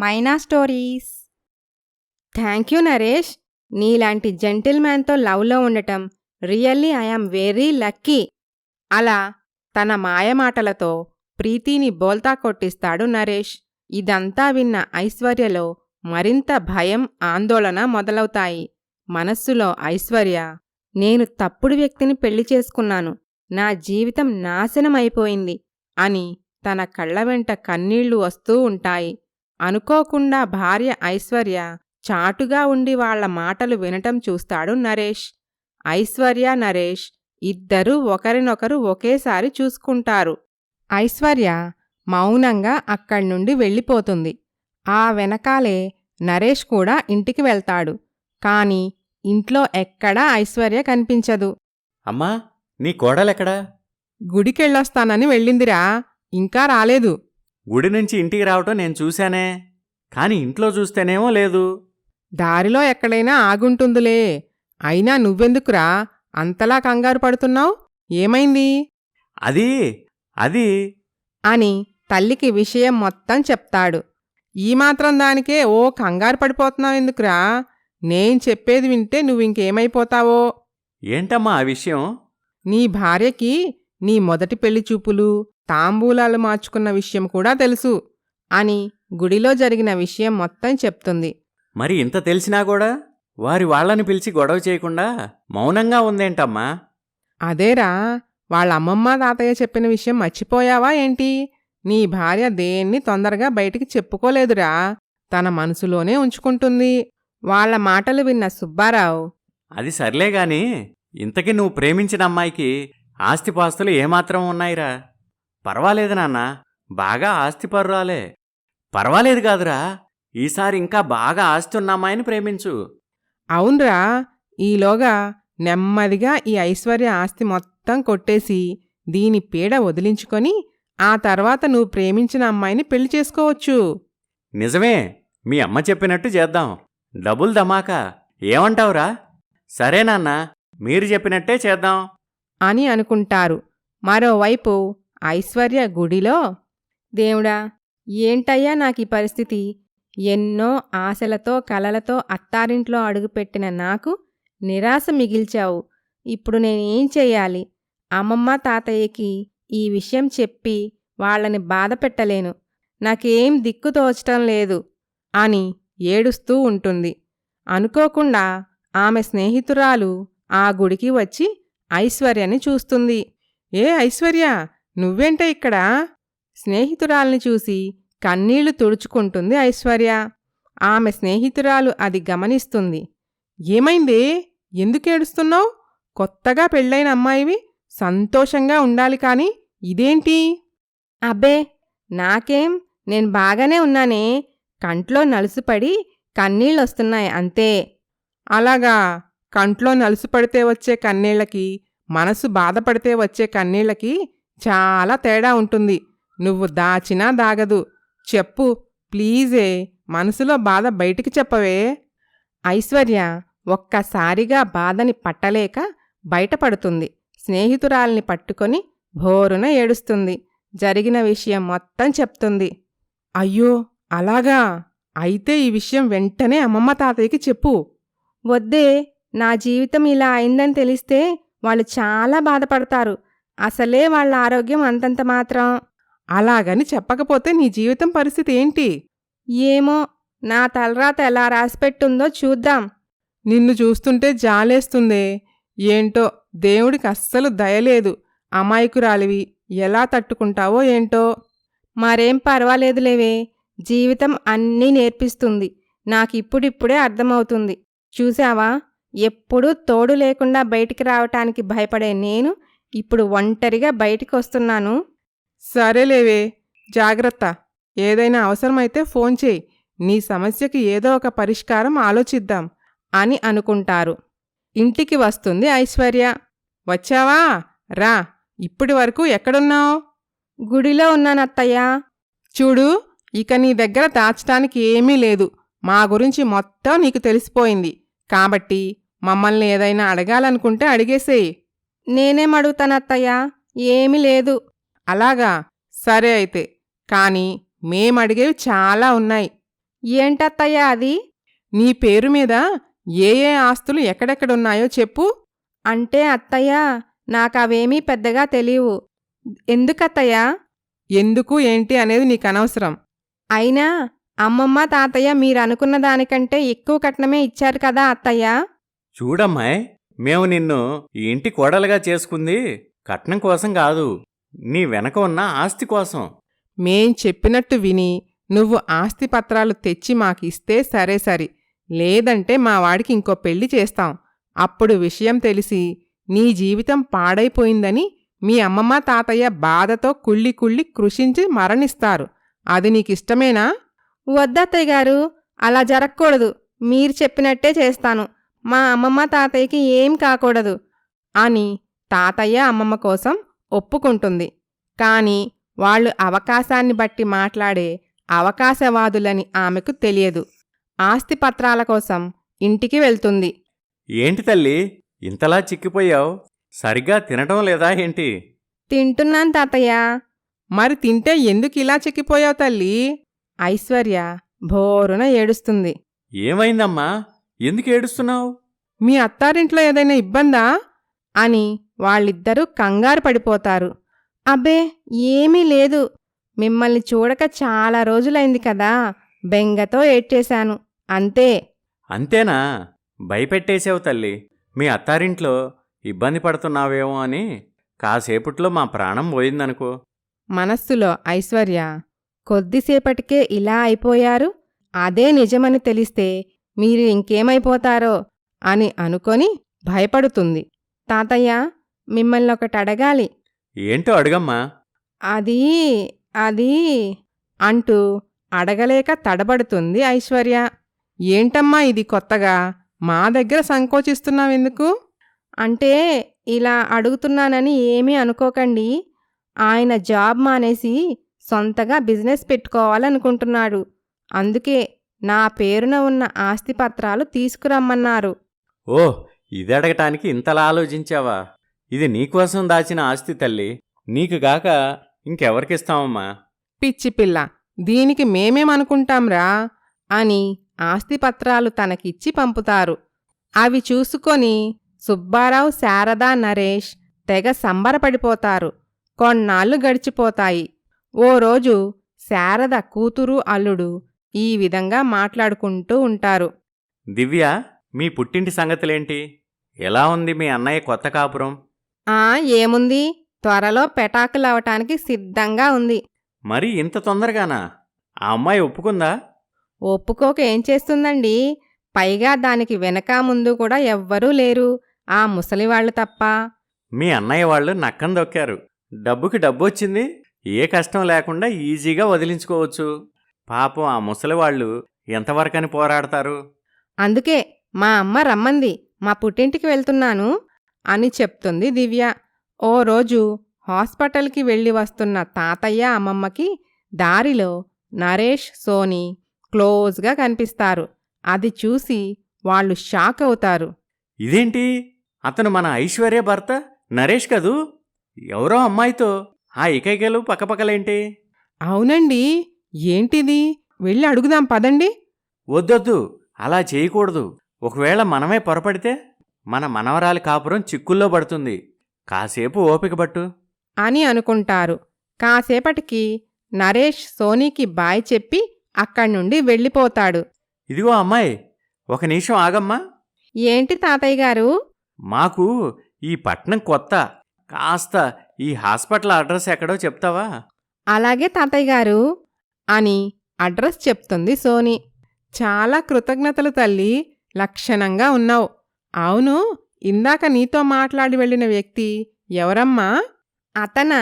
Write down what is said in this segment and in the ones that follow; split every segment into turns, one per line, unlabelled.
Maina stories. Thank you Naresh. నీలాంటి జెంటిల్మ్యాన్తో లవ్లో ఉండటం రియల్లీ ఐఆమ్ వెరీ లక్కీ. అలా తన మాయమాటలతో ప్రీతిని బోల్తా కొట్టిస్తాడు నరేష్. ఇదంతా విన్న ఐశ్వర్యలో మరింత భయం ఆందోళన మొదలవుతాయి. మనస్సులో ఐశ్వర్య నేను తప్పుడు వ్యక్తిని పెళ్ళి చేసుకున్నాను నా జీవితం నాశనమైపోయింది అని తన కళ్ళ వెంట కన్నీళ్ళు వస్తూ ఉంటాయి. అనుకోకుండా భార్య ఐశ్వర్య చాటుగా ఉండి వాళ్ళ మాటలు వినటం చూస్తాడు నరేష్. ఐశ్వర్య నరేష్ ఇద్దరూ ఒకరినొకరు ఒకేసారి చూసుకుంటారు. ఐశ్వర్య మౌనంగా అక్కడ్నుండి వెళ్ళిపోతుంది. ఆ వెనకాలే నరేష్ కూడా ఇంటికి వెళ్తాడు. కాని ఇంట్లో ఎక్కడా ఐశ్వర్య కనిపించదు.
అమ్మా నీ కోడలెక్కడా?
గుడికెళ్ళొస్తానని వెళ్ళిందిరా ఇంకా రాలేదు.
గుడి నుంచి ఇంటికి రావటం నేను చూశానే. కాని ఇంట్లో చూస్తేనేమో లేదు.
దారిలో ఎక్కడైనా ఆగుంటుందిలే. అయినా నువ్వెందుకురా? అంతలా కంగారు పడుతున్నావు? ఏమైంది?
అది అది.
అని తల్లికి విషయం మొత్తం చెప్తాడు. ఈ మాత్రం దానికే ఓ కంగారు పడిపోతున్నావు ఎందుకురా? నేను చెప్పేది వింటే నువ్వింకేమైపోతావో?
ఏంటమ్మా ఆ విషయం?
నీ భార్యకి నీ మొదటి పెళ్ళి చూపులు తాంబూలాలు మార్చుకున్న విషయం కూడా తెలుసు అని గుడిలో జరిగిన విషయం మొత్తం చెప్తుంది.
మరి ఇంత తెలిసినా కూడా వారి వాళ్ళని పిలిచి గొడవ చేయకుండా మౌనంగా ఉందేంటమ్మా?
అదేరా వాళ్ళ అమ్మమ్మ తాతయ్య చెప్పిన విషయం మర్చిపోయావా ఏంటి? నీ భార్య దేన్ని తొందరగా బయటికి చెప్పుకోలేదురా. తన మనసులోనే ఉంచుకుంటుంది. వాళ్ళ మాటలు విన్న సుబ్బారావు
అది సర్లే గాని ఇంతకీ నువ్వు ప్రేమించిన అమ్మాయికి ఆస్తిపాస్తులు ఏమాత్రం ఉన్నాయిరా? పర్వాలేదు నాన్న బాగా ఆస్తిపర్రాలే. పర్వాలేదు కాదురా ఈసారి ఇంకా బాగా ఆస్తి ఉన్న అమ్మాయిని ప్రేమించు.
అవునరా ఈలోగా నెమ్మదిగా ఈ ఐశ్వర్య ఆస్తి మొత్తం కొట్టేసి దీని పీడ వదిలించుకొని ఆ తర్వాత నువ్వు ప్రేమించిన అమ్మాయిని పెళ్ళి చేసుకోవచ్చు.
నిజమే మీ అమ్మ చెప్పినట్టు చేద్దాం. డబుల్ ధమాకా ఏమంటావురా? సరే నాన్న మీరు చెప్పినట్టే చేద్దాం.
అని అనుకుంటారు. మరోవైపు ఐశ్వర్య గుడిలో?
దేవుడా ఏంటయ్యా నాకీ పరిస్థితి? ఎన్నో ఆశలతో కలలతో అత్తారింట్లో అడుగుపెట్టిన నాకు నిరాశ మిగిల్చావు. ఇప్పుడు నేనేం చెయ్యాలి? అమ్మమ్మ తాతయ్యకి ఈ విషయం చెప్పి వాళ్ళని బాధ పెట్టలేను. నాకేం దిక్కు తోచటం లేదు
అని ఏడుస్తూ ఉంటుంది. అనుకోకుండా ఆమె స్నేహితురాలు ఆ గుడికి వచ్చి ఐశ్వర్యని చూస్తుంది. ఏ ఐశ్వర్య నువ్వేంట ఇక్కడ? స్నేహితురాల్ని చూసి కన్నీళ్ళు తుడుచుకుంటుంది ఐశ్వర్య. ఆమె స్నేహితురాలు అది గమనిస్తుంది. ఏమైంది? ఎందుకేడుస్తున్నావు కొత్తగా పెళ్ళైన అమ్మాయివి సంతోషంగా ఉండాలి కాని ఇదేంటి?
అబ్బే నాకేం? నేను బాగానే ఉన్నానే. కంట్లో నలుసుపడి కన్నీళ్ళొస్తున్నాయి అంతే.
అలాగా? కంట్లో నలుసుపడితే వచ్చే కన్నీళ్ళకి మనసు బాధపడితే వచ్చే కన్నీళ్ళకి చాలా తేడా ఉంటుంది. నువ్వు దాచినా దాగదు. చెప్పు ప్లీజే మనసులో బాధ బయటికి చెప్పవే.
ఐశ్వర్య ఒక్కసారిగా బాధని పట్టలేక బయటపడుతుంది. స్నేహితురాల్ని పట్టుకొని భోరున ఏడుస్తుంది. జరిగిన విషయం మొత్తం చెప్తుంది.
అయ్యో అలాగా? అయితే ఈ విషయం వెంటనే అమ్మమ్మ తాతయ్యకి చెప్పు.
వద్దే నా జీవితం ఇలా అయిందని తెలిస్తే వాళ్ళు చాలా బాధపడతారు. అసలే వాళ్ళ ఆరోగ్యం అంతంత మాత్రం.
అలాగని చెప్పకపోతే నీ జీవితం పరిస్థితి ఏంటి?
ఏమో నా తలరాత ఎలా రాసిపెట్టుందో చూద్దాం.
నిన్ను చూస్తుంటే జాలేస్తుందే. ఏంటో దేవుడికి అస్సలు దయలేదు అమాయకురాలివి ఎలా తట్టుకుంటావో ఏంటో?
మరేం పర్వాలేదులేవే జీవితం అన్నీ నేర్పిస్తుంది. నాకిప్పుడిప్పుడే అర్థమవుతుంది. చూశావా ఎప్పుడూ తోడు లేకుండా బయటికి రావటానికి భయపడే నేను ఇప్పుడు ఒంటరిగా బయటికి వస్తున్నాను
సరేలేవే జాగ్రత్త. ఏదైనా అవసరమైతే ఫోన్ చేయి. నీ సమస్యకి ఏదో ఒక పరిష్కారం ఆలోచిద్దాం
అని అనుకుంటారు.
ఇంటికి వస్తుంది ఐశ్వర్య. వచ్చావా? రా. ఇప్పటి వరకు ఎక్కడున్నావు?
గుడిలో ఉన్నానత్తయ్యా.
చూడు ఇక నీ దగ్గర దాచటానికి ఏమీ లేదు. మా గురించి మొత్తం నీకు తెలిసిపోయింది. కాబట్టి మమ్మల్ని ఏదైనా అడగాలనుకుంటే అడిగేసేయి.
నేనేం అడుగుతానత్తయ్యా ఏమీ లేదు.
అలాగా? సరే అయితే. కానీ మేమడిగేవి చాలా ఉన్నాయి.
ఏంటత్తయ్య అది?
నీ పేరు మీద ఏ ఏ ఆస్తులు ఎక్కడెక్కడున్నాయో చెప్పు.
అంటే అత్తయ్య నాకవేమీ పెద్దగా తెలియవు. ఎందుకత్తయ్య?
ఎందుకు ఏంటి అనేది నీకు అనవసరం.
అయినా అమ్మమ్మ తాతయ్య మీరు అనుకున్న దానికంటే ఎక్కువ కట్నమే ఇచ్చారు కదా అత్తయ్య?
చూడమ్మాయ్ మేము నిన్ను ఈ ఇంటి కోడలుగా చేసుకుంది కట్నం కోసం కాదు నీ వెనక ఉన్న ఆస్తి కోసం.
మేం చెప్పినట్టు విని నువ్వు ఆస్తి పత్రాలు తెచ్చి మాకిస్తే సరే సరి. లేదంటే మా వాడికి ఇంకో పెళ్ళి చేస్తాం. అప్పుడు విషయం తెలిసి నీ జీవితం పాడైపోయిందని మీ అమ్మమ్మ తాతయ్య బాధతో కుళ్ళి కుళ్ళి కృషించి మరణిస్తారు. అది నీకిష్టమేనా?
వద్దత్తయ్య గారు అలా జరగకూడదు. మీరు చెప్పినట్టే చేస్తాను. మా అమ్మమ్మ తాతయ్యకి ఏం కాకూడదు
అని తాతయ్య అమ్మమ్మ కోసం ఒప్పుకుంటుంది. కాని వాళ్ళు అవకాశాన్ని బట్టి మాట్లాడే అవకాశవాదులని ఆమెకు తెలియదు. ఆస్తి పత్రాల కోసం ఇంటికి వెళ్తుంది.
ఏంటి తల్లి? ఇంతలా చిక్కిపోయావు? సరిగ్గా తినటం లేదా ఏంటి?
తింటున్నాను తాతయ్య.
మరి తింటే ఎందుకు ఇలా చెక్కిపోయావు తల్లి? ఐశ్వర్య భోరున ఏడుస్తుంది.
ఏమైందమ్మా? ఎందుకు ఏడుస్తున్నావు?
మీ అత్తారింట్లో ఏదైనా ఇబ్బందా? అని వాళ్ళిద్దరూ కంగారు పడిపోతారు.
అబ్బే ఏమీ లేదు. మిమ్మల్ని చూడక చాలా రోజులైంది కదా. బెంగతో ఏడ్చేశాను. అంతే.
అంతేనా? భయపెట్టేసావు తల్లి. మీ అత్తారింట్లో ఇబ్బంది పడుతున్నావేమో అని కాసేపట్లో మా ప్రాణం పోయిందనుకో.
మనస్సులో ఐశ్వర్య
కొద్దిసేపటికే ఇలా అయిపోయారు. అదే నిజమని తెలిస్తే మీరు ఇంకేమైపోతారో
అని అనుకొని భయపడుతుంది.
తాతయ్య మిమ్మల్ని ఒకటి అడగాలి.
ఏంటో అడుగమ్మా.
అది అది
అంటూ అడగలేక తడబడుతుంది ఐశ్వర్య. ఏంటమ్మా ఇది కొత్తగా? మా దగ్గర సంకోచిస్తున్నావెందుకు?
అంటే ఇలా అడుగుతున్నానని ఏమీ అనుకోకండి. ఆయన జాబ్ మానేసి సొంతగా బిజినెస్ పెట్టుకోవాలనుకుంటున్నాడు. అందుకే నా పేరున ఉన్న ఆస్తి పత్రాలు తీసుకురమ్మన్నారు.
ఓ ఇది అడగటానికి ఇంతలా ఆలోచించావా? ఇది నీకోసం దాచిన ఆస్తి తల్లి. నీకు గాక ఇంకెవరికిస్తామమ్మా
పిచ్చి పిల్ల దీనికి మేమేమనుకుంటాంరా? అని ఆస్తిపత్రాలు తనకిచ్చి పంపుతారు. అవి చూసుకొని సుబ్బారావు శారదా నరేష్ తెగ సంబరపడిపోతారు. కొన్నాళ్ళు గడిచిపోతాయి. ఓ రోజు శారద కూతురు అల్లుడు ఈ విధంగా మాట్లాడుకుంటూ ఉంటారు.
దివ్య మీ పుట్టింటి సంగతులేంటి? ఎలా ఉంది మీ అన్నయ్య కొత్త కాపురం?
ఆ ఏముంది? త్వరలో పెటాకులవటానికి సిద్ధంగా ఉంది.
మరి ఇంత తొందరగానా? ఆ అమ్మాయి ఒప్పుకుందా?
ఒప్పుకోక ఏం చేస్తుందండి? పైగా దానికి వెనక ముందు కూడా ఎవ్వరూ లేరు. ఆ ముసలివాళ్ళు తప్ప.
మీ అన్నయ్య వాళ్ళు నక్కం దొక్కారు. డబ్బుకి డబ్బు వచ్చింది ఏ కష్టం లేకుండా ఈజీగా వదిలించుకోవచ్చు. పాపం ఆ ముసలివాళ్ళు ఎంతవరకని పోరాడతారు?
అందుకే మా అమ్మ రమ్మంది మా పుట్టింటికి వెళ్తున్నాను
అని చెప్తుంది దివ్య. ఓ రోజు హాస్పిటల్కి వెళ్ళి వస్తున్న తాతయ్య అమ్మమ్మకి దారిలో నరేష్ సోని క్లోజ్గా కనిపిస్తారు. అది చూసి వాళ్ళు షాక్ అవుతారు.
ఇదేంటి? అతను మన ఐశ్వర్య భర్త? నరేష్ కదూ? ఎవరో అమ్మాయితో ఆ ఇకైకలు పక్కపక్కలేంటి?
అవునండి. ఏంటిది? వెళ్ళి అడుగుదాం పదండి.
వద్దొద్దు. అలా చేయకూడదు. ఒకవేళ మనమే పొరపడితే మన మనవరాలి కాపురం చిక్కుల్లో పడుతుంది. కాసేపు ఓపిక పట్టు.
అని అనుకుంటారు. కాసేపటికి నరేష్ సోనీకి బాయ్ చెప్పి అక్కడి నుండి వెళ్ళిపోతాడు.
ఇదిగో అమ్మాయి ఒక నిమిషం ఆగమ్మా.
ఏంటి తాతయ్య గారు?
మాకు ఈ పట్నం కొత్త. కాస్త ఈ హాస్పిటల్ అడ్రస్ ఎక్కడో చెప్తావా?
అలాగే తాతయ్య గారు.
అని అడ్రస్ చెప్తుంది సోని. చాలా కృతజ్ఞతలు తల్లి లక్షణంగా ఉన్నావు. అవును ఇందాక నీతో మాట్లాడి వెళ్ళిన వ్యక్తి ఎవరమ్మా?
అతనా?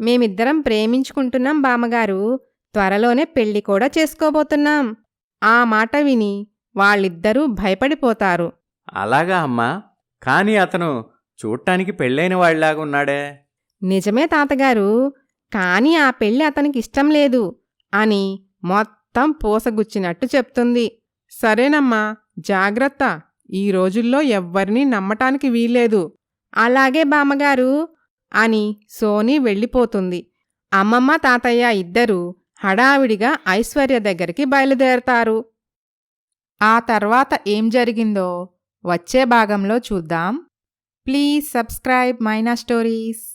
మేమిద్దరం ప్రేమించుకుంటున్నాం బామ్మగారు. త్వరలోనే పెళ్ళి కూడా చేసుకోబోతున్నాం.
ఆ మాట విని వాళ్ళిద్దరూ భయపడిపోతారు.
అలాగా అమ్మా. కానీ అతను చూడటానికి పెళ్ళైన వాళ్ళలాగా ఉన్నాడే.
నిజమే తాతగారు. కానీ ఆ పెళ్ళి అతనికి ఇష్టం లేదు.
అని మొత్తం పూసగుచ్చినట్టు చెప్తుంది. సరేనమ్మా జాగ్రత్త. ఈ రోజుల్లో ఎవ్వరినీ నమ్మటానికి వీల్లేదు.
అలాగే బామ్మగారు
అని సోని వెళ్ళిపోతుంది. అమ్మమ్మ తాతయ్య ఇద్దరూ హడావిడిగా ఐశ్వర్య దగ్గరికి బయలుదేరతారు. ఆ తర్వాత ఏం జరిగిందో వచ్చే భాగంలో చూద్దాం. Please subscribe Maina stories.